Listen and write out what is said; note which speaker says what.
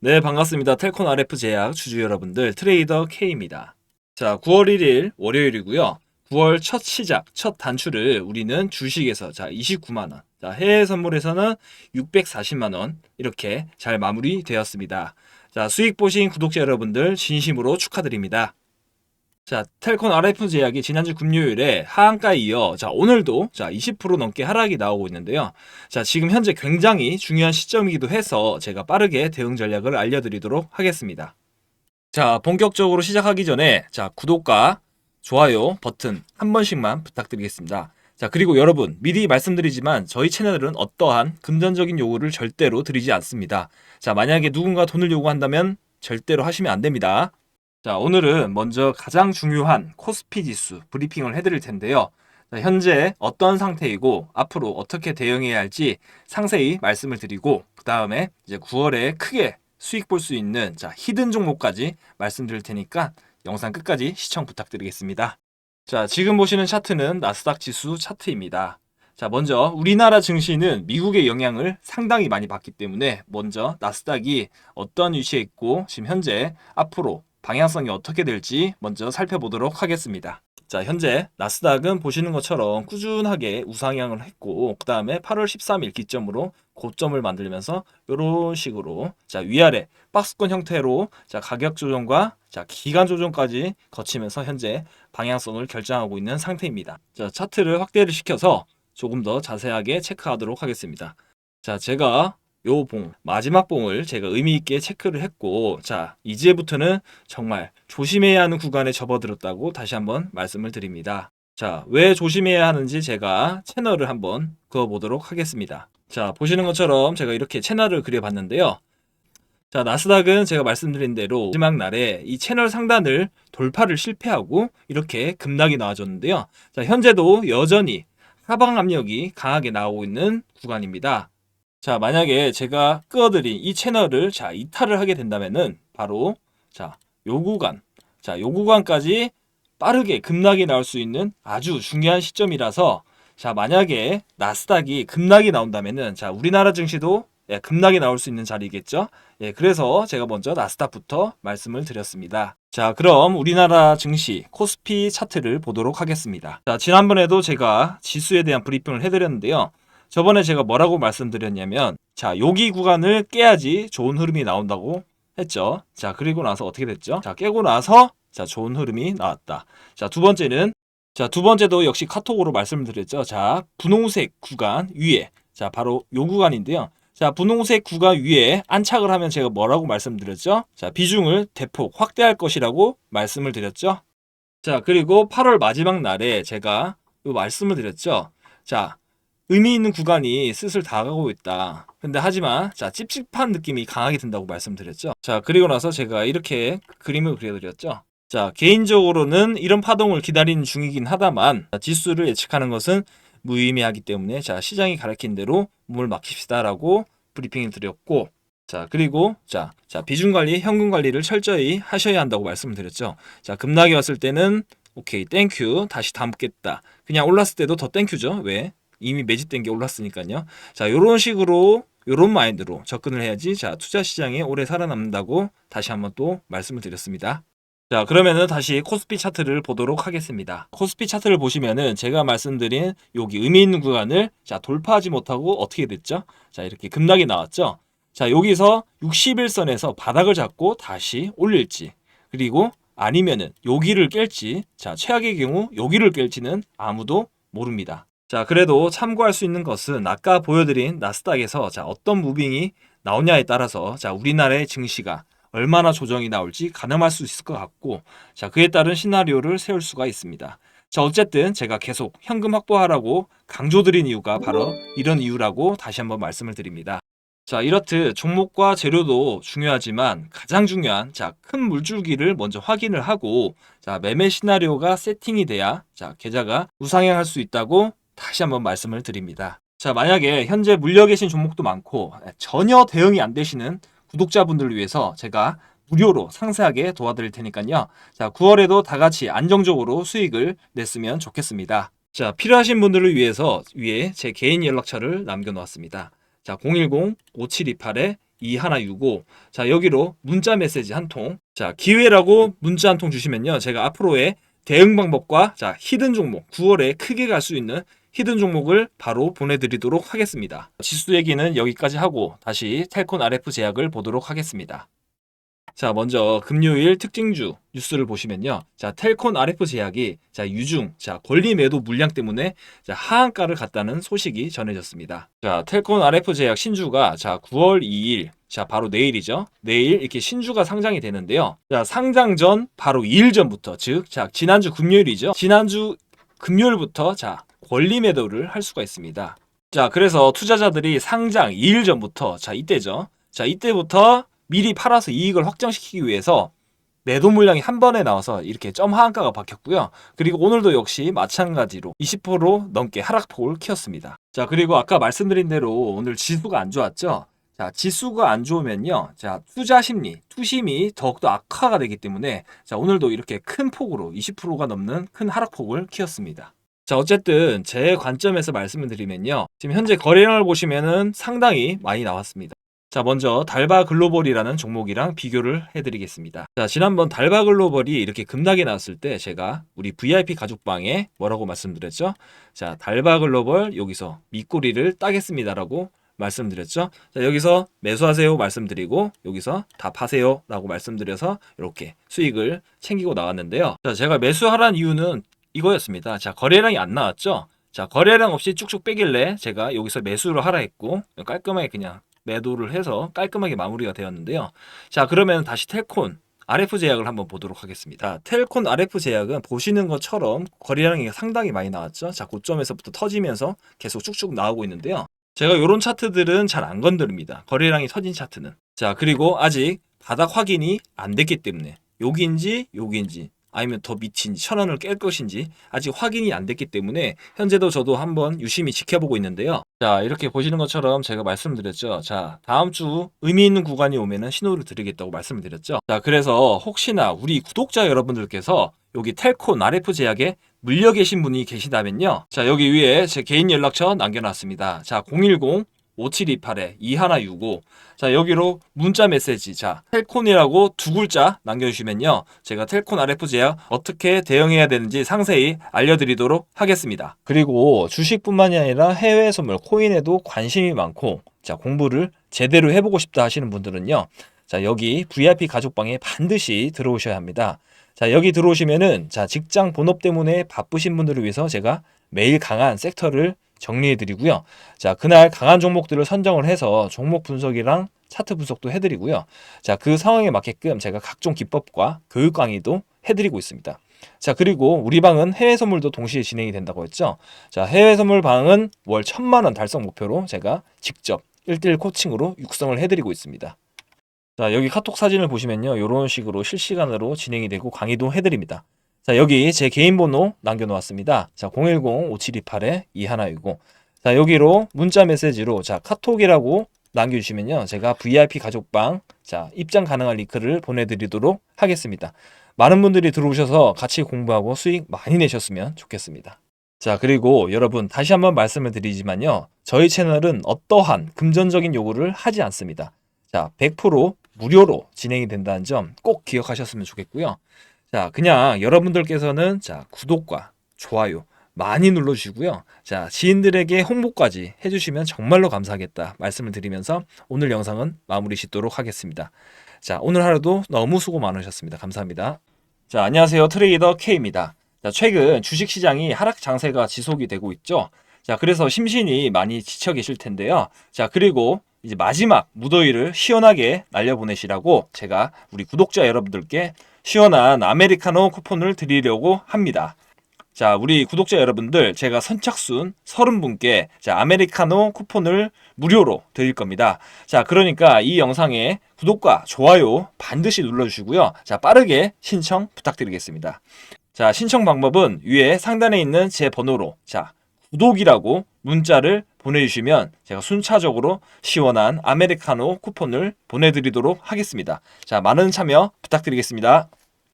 Speaker 1: 네, 반갑습니다. 텔콘 RF 제약 주주 여러분들, 트레이더 K입니다. 자, 9월 1일 월요일이고요. 9월 첫 시작, 첫 단추를 우리는 주식에서 자, 29만 원. 자, 해외 선물에서는 640만 원 이렇게 잘 마무리되었습니다. 자, 수익 보신 구독자 여러분들 진심으로 축하드립니다. 자, 텔콘 RF 제약이 지난주 금요일에 하한가에 이어 자, 오늘도 자, 20% 넘게 하락이 나오고 있는데요. 자, 지금 현재 굉장히 중요한 시점이기도 해서 제가 빠르게 대응 전략을 알려드리도록 하겠습니다. 자, 본격적으로 시작하기 전에 자, 구독과 좋아요 버튼 한 번씩만 부탁드리겠습니다. 자, 그리고 여러분, 미리 말씀드리지만 저희 채널은 어떠한 금전적인 요구를 절대로 드리지 않습니다. 자, 만약에 누군가 돈을 요구한다면 절대로 하시면 안 됩니다. 자, 오늘은 먼저 가장 중요한 코스피 지수 브리핑을 해드릴 텐데요. 자, 현재 어떤 상태이고 앞으로 어떻게 대응해야 할지 상세히 말씀을 드리고 그 다음에 이제 9월에 크게 수익 볼 수 있는 자 히든 종목까지 말씀드릴 테니까 영상 끝까지 시청 부탁드리겠습니다. 자, 지금 보시는 차트는 나스닥 지수 차트입니다. 자, 먼저 우리나라 증시는 미국의 영향을 상당히 많이 받기 때문에 먼저 나스닥이 어떤 위치에 있고 지금 현재 앞으로 방향성이 어떻게 될지 먼저 살펴보도록 하겠습니다. 자, 현재 나스닥은 보시는 것처럼 꾸준하게 우상향을 했고 그 다음에 8월 13일 기점으로 고점을 만들면서 이런 식으로 자 위아래 박스권 형태로 자 가격 조정과 자 기간 조정까지 거치면서 현재 방향성을 결정하고 있는 상태입니다. 자 차트를 확대를 시켜서 조금 더 자세하게 체크하도록 하겠습니다. 자 제가 요 봉, 마지막 봉을 제가 의미 있게 체크를 했고, 자, 이제부터는 정말 조심해야 하는 구간에 접어들었다고 다시 한번 말씀을 드립니다. 자, 왜 조심해야 하는지 제가 채널을 한번 그어보도록 하겠습니다. 자, 보시는 것처럼 제가 이렇게 채널을 그려봤는데요. 자, 나스닥은 제가 말씀드린 대로 마지막 날에 이 채널 상단을 돌파를 실패하고 이렇게 급락이 나와줬는데요. 자, 현재도 여전히 하방 압력이 강하게 나오고 있는 구간입니다. 자, 만약에 제가 끄어드린 이 채널을 자, 이탈을 하게 된다면은 바로 자, 요 구간. 자, 요 구간까지 빠르게 급락이 나올 수 있는 아주 중요한 시점이라서 자, 만약에 나스닥이 급락이 나온다면은 자, 우리나라 증시도 예, 급락이 나올 수 있는 자리겠죠? 예, 그래서 제가 먼저 나스닥부터 말씀을 드렸습니다. 자, 그럼 우리나라 증시 코스피 차트를 보도록 하겠습니다. 자, 지난번에도 제가 지수에 대한 브리핑을 해드렸는데요. 저번에 제가 뭐라고 말씀드렸냐면, 자, 여기 구간을 깨야지 좋은 흐름이 나온다고 했죠. 자, 그리고 나서 어떻게 됐죠? 자, 깨고 나서, 자, 좋은 흐름이 나왔다. 자, 두 번째는, 자, 두 번째도 역시 카톡으로 말씀을 드렸죠. 자, 분홍색 구간 위에, 자, 바로 요 구간인데요. 자, 분홍색 구간 위에 안착을 하면 제가 뭐라고 말씀드렸죠? 자, 비중을 대폭 확대할 것이라고 말씀을 드렸죠. 자, 그리고 8월 마지막 날에 제가 요 말씀을 드렸죠. 자, 의미 있는 구간이 슬슬 다가오고 있다. 근데 하지만 자 찝찝한 느낌이 강하게 든다고 말씀드렸죠. 자 그리고 나서 제가 이렇게 그림을 그려드렸죠. 자 개인적으로는 이런 파동을 기다리는 중이긴 하다만 자, 지수를 예측하는 것은 무의미하기 때문에 자 시장이 가르친 대로 몸을 맡깁시다라고 브리핑을 드렸고 자 그리고 자, 자 비중 관리, 현금 관리를 철저히 하셔야 한다고 말씀을 드렸죠. 자 급락이 왔을 때는 오케이 땡큐 다시 담겠다. 그냥 올랐을 때도 더 땡큐죠. 왜? 이미 매집된 게 올랐으니까요. 자, 요런 식으로 요런 마인드로 접근을 해야지 자, 투자 시장에 오래 살아남는다고 다시 한번 또 말씀을 드렸습니다. 자, 그러면은 다시 코스피 차트를 보도록 하겠습니다. 코스피 차트를 보시면은 제가 말씀드린 여기 의미 있는 구간을 자, 돌파하지 못하고 어떻게 됐죠? 자, 이렇게 급락이 나왔죠? 자, 여기서 61선에서 바닥을 잡고 다시 올릴지 그리고 아니면은 여기를 깰지 자, 최악의 경우 여기를 깰지는 아무도 모릅니다. 자, 그래도 참고할 수 있는 것은 아까 보여드린 나스닥에서 자, 어떤 무빙이 나오냐에 따라서 자, 우리나라의 증시가 얼마나 조정이 나올지 가늠할 수 있을 것 같고 자, 그에 따른 시나리오를 세울 수가 있습니다. 자, 어쨌든 제가 계속 현금 확보하라고 강조드린 이유가 바로 이런 이유라고 다시 한번 말씀을 드립니다. 자, 이렇듯 종목과 재료도 중요하지만 가장 중요한 자, 큰 물줄기를 먼저 확인을 하고 자, 매매 시나리오가 세팅이 돼야 자, 계좌가 우상향할 수 있다고 다시 한번 말씀을 드립니다. 자, 만약에 현재 물려 계신 종목도 많고 전혀 대응이 안 되시는 구독자분들을 위해서 제가 무료로 상세하게 도와드릴 테니까요. 자, 9월에도 다 같이 안정적으로 수익을 냈으면 좋겠습니다. 자, 필요하신 분들을 위해서 위에 제 개인 연락처를 남겨 놓았습니다. 자, 010-5728-2165. 자, 여기로 문자 메시지 한 통. 자, 기회라고 문자 한 통 주시면요. 제가 앞으로의 대응 방법과 자, 히든 종목, 9월에 크게 갈 수 있는 히든 종목을 바로 보내드리도록 하겠습니다. 지수 얘기는 여기까지 하고 다시 텔콘 RF 제약을 보도록 하겠습니다. 자, 먼저 금요일 특징주 뉴스를 보시면요. 자, 텔콘 RF 제약이 자, 유중, 자, 권리 매도 물량 때문에 자, 하한가를 갔다는 소식이 전해졌습니다. 자, 텔콘 RF 제약 신주가 자, 9월 2일 자, 바로 내일이죠. 내일 이렇게 신주가 상장이 되는데요. 자, 상장 전 바로 2일 전부터 즉, 자, 지난주 금요일이죠. 지난주 금요일부터 자, 권리 매도를 할 수가 있습니다. 자, 그래서 투자자들이 상장 2일 전부터 자, 이때죠. 자, 이때부터 미리 팔아서 이익을 확정시키기 위해서 매도 물량이 한 번에 나와서 이렇게 점 하한가가 박혔고요. 그리고 오늘도 역시 마찬가지로 20% 넘게 하락폭을 키웠습니다. 자, 그리고 아까 말씀드린 대로 오늘 지수가 안 좋았죠? 자, 지수가 안 좋으면요. 자, 투자 심리, 투심이 더욱더 악화가 되기 때문에 자, 오늘도 이렇게 큰 폭으로 20%가 넘는 큰 하락폭을 키웠습니다. 자, 어쨌든 제 관점에서 말씀을 드리면요. 지금 현재 거래량을 보시면은 상당히 많이 나왔습니다. 자, 먼저 달바 글로벌이라는 종목이랑 비교를 해드리겠습니다. 자, 지난번 달바 글로벌이 이렇게 급락이 나왔을 때 제가 우리 VIP 가족방에 뭐라고 말씀드렸죠? 자, 달바 글로벌 여기서 밑꼬리를 따겠습니다라고 말씀드렸죠. 자, 여기서 매수하세요 말씀드리고 여기서 다 파세요 라고 말씀드려서 이렇게 수익을 챙기고 나왔는데요. 자, 제가 매수하라는 이유는 이거였습니다. 자, 거래량이 안 나왔죠. 자, 거래량 없이 쭉쭉 빼길래 제가 여기서 매수를 하라 했고 깔끔하게 그냥 매도를 해서 깔끔하게 마무리가 되었는데요. 자, 그러면 다시 텔콘 RF 제약을 한번 보도록 하겠습니다. 텔콘 RF 제약은 보시는 것처럼 거래량이 상당히 많이 나왔죠. 자, 고점에서부터 터지면서 계속 쭉쭉 나오고 있는데요. 제가 이런 차트들은 잘 안 건드립니다. 거래량이 터진 차트는. 자, 그리고 아직 바닥 확인이 안 됐기 때문에 여기인지 여기인지 아니면 더 밑인지 천원을 깰 것인지 아직 확인이 안 됐기 때문에 현재도 저도 한번 유심히 지켜보고 있는데요. 자 이렇게 보시는 것처럼 제가 말씀드렸죠. 자 다음 주 의미 있는 구간이 오면은 신호를 드리겠다고 말씀을 드렸죠. 자 그래서 혹시나 우리 구독자 여러분들께서 여기 텔콘 RF 제약에 물려 계신 분이 계시다면요. 자 여기 위에 제 개인 연락처 남겨놨습니다. 자 010 5728-2165. 자, 여기로 문자 메시지. 자, 텔콘이라고 두 글자 남겨주시면요. 제가 텔콘 RF 제약 어떻게 대응해야 되는지 상세히 알려드리도록 하겠습니다. 그리고 주식뿐만이 아니라 해외 선물, 코인에도 관심이 많고, 자, 공부를 제대로 해보고 싶다 하시는 분들은요. 자, 여기 VIP 가족방에 반드시 들어오셔야 합니다. 자, 여기 들어오시면은, 자, 직장 본업 때문에 바쁘신 분들을 위해서 제가 매일 강한 섹터를 정리해 드리고요. 자, 그날 강한 종목들을 선정을 해서 종목 분석이랑 차트 분석도 해드리고요. 자, 그 상황에 맞게끔 제가 각종 기법과 교육 강의도 해드리고 있습니다. 자, 그리고 우리 방은 해외 선물도 동시에 진행이 된다고 했죠. 자, 해외 선물 방은 월 천만 원 달성 목표로 제가 직접 1대1 코칭으로 육성을 해드리고 있습니다. 자, 여기 카톡 사진을 보시면요. 이런 식으로 실시간으로 진행이 되고 강의도 해드립니다. 자, 여기 제 개인 번호 남겨놓았습니다. 자, 010-5728-2160. 자, 여기로 문자 메시지로, 자, 카톡이라고 남겨주시면요. 제가 VIP 가족방, 자, 입장 가능한 링크를 보내드리도록 하겠습니다. 많은 분들이 들어오셔서 같이 공부하고 수익 많이 내셨으면 좋겠습니다. 자, 그리고 여러분, 다시 한번 말씀을 드리지만요. 저희 채널은 어떠한 금전적인 요구를 하지 않습니다. 자, 100% 무료로 진행이 된다는 점 꼭 기억하셨으면 좋겠고요. 자, 그냥 여러분들께서는 자, 구독과 좋아요 많이 눌러주시고요. 자, 지인들에게 홍보까지 해주시면 정말로 감사하겠다 말씀을 드리면서 오늘 영상은 마무리 짓도록 하겠습니다. 자, 오늘 하루도 너무 수고 많으셨습니다. 감사합니다. 자, 안녕하세요. 트레이더 K입니다. 자, 최근 주식시장이 하락 장세가 지속이 되고 있죠. 자, 그래서 심신이 많이 지쳐 계실 텐데요. 자, 그리고 이제 마지막 무더위를 시원하게 날려보내시라고 제가 우리 구독자 여러분들께 시원한 아메리카노 쿠폰을 드리려고 합니다. 자, 우리 구독자 여러분들, 제가 선착순 30분께 자, 아메리카노 쿠폰을 무료로 드릴 겁니다. 자, 그러니까 이 영상에 구독과 좋아요 반드시 눌러 주시고요. 자, 빠르게 신청 부탁드리겠습니다. 자, 신청 방법은 위에 상단에 있는 제 번호로, 자, 구독이라고 문자를 보내주시면 제가 순차적으로 시원한 아메리카노 쿠폰을 보내드리도록 하겠습니다. 자, 많은 참여 부탁드리겠습니다.